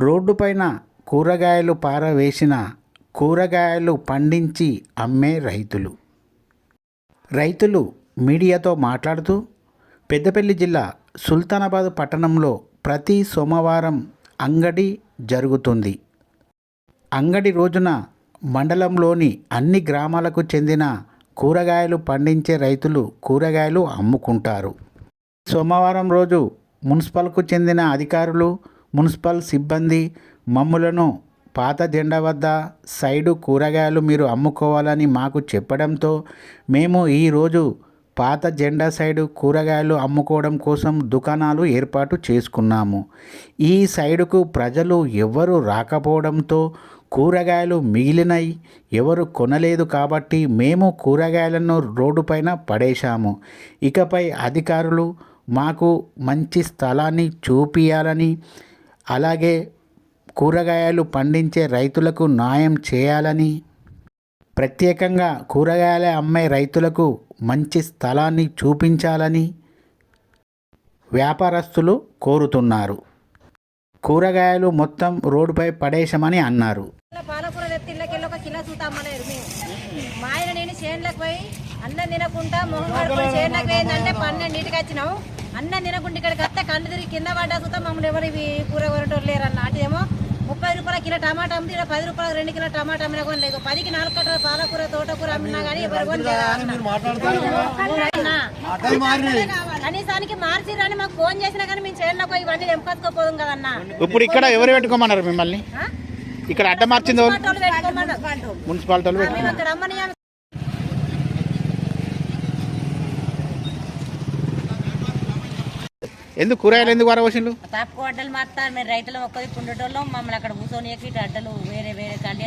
రోడ్డుపైన కూరగాయలు పారవేసిన కూరగాయలు పండించి అమ్మే రైతులు. రైతులు మీడియాతో మాట్లాడుతూ పెద్దపల్లి జిల్లా సుల్తానాబాద్ పట్టణంలో ప్రతి సోమవారం అంగడి జరుగుతుంది. అంగడి రోజున మండలంలోని అన్ని గ్రామాలకు చెందిన కూరగాయలు పండించే రైతులు కూరగాయలు అమ్ముకుంటారు. సోమవారం రోజు మున్సిపల్కు చెందిన అధికారులు మున్సిపల్ సిబ్బంది మమ్ములను పాత జెండా వద్ద సైడు కూరగాయలు మీరు అమ్ముకోవాలని మాకు చెప్పడంతో మేము ఈరోజు పాత జెండా సైడు కూరగాయలు అమ్ముకోవడం కోసం దుకాణాలు ఏర్పాటు చేసుకున్నాము. ఈ సైడుకు ప్రజలు ఎవరు రాకపోవడంతో కూరగాయలు మిగిలినాయి ఎవరు కొనలేదు కాబట్టి మేము కూరగాయలను రోడ్డుపైన పడేశాము. ఇకపై అధికారులు మాకు మంచి స్థలాన్ని చూపియాలని అలాగే కూరగాయలు పండించే రైతులకు న్యాయం చేయాలని ప్రత్యేకంగా కూరగాయలు అమ్మే రైతులకు మంచి స్థలాన్ని చూపించాలని వ్యాపారస్తులు కోరుతున్నారు. కూరగాయలు మొత్తం రోడ్డుపై పడేశామని అన్నారు. పాలకూర ఒక కిలో మా ఆయన నేను చేనులకు పోయి అన్నం తినకుండా మొహం చేనులకు పోయిందంటే పన్నెండింటికి వచ్చినాం. అన్నం తినకుండా ఇక్కడికి వస్తే కళ్ళు తిరిగి కింద పడ్డా చూద్దాం మమ్మల్ని ఎవరు కిలో టమాటా అమ్మితే పది రూపాయలు రెండు కిలో టమాటా అమ్మినా కూడా లేదు. పదికి నాలుగు కట్టల పాలకూర తోటకూర అమ్మినా కానీ ఎవరు కొనలేదా అన్న? కనీసానికి మార్చిరని మాకు ఫోన్ చేసినా కానీ మేము చేనులకు పోయి ఇవన్నీ తెంపచ్చుకోపోదాం కదన్నా. ఇప్పుడు ఇక్కడ ఎవరు పెట్టుకోమన్నారు మిమ్మల్ని? ఇక్కడ అడ్డ మార్చింది. మున్సిపాలిటీ ఎందుకు కూరగాయలు ఎందుకు వరవసిండ్లు తాపుకు అడ్డలు మాత్రం మేము రైతులు ఒక్కది పుండేటోళ్ళం మమ్మల్ని అక్కడ కూర్చొని ఎక్కి అడ్డలు వేరే వేరే కళ్ళు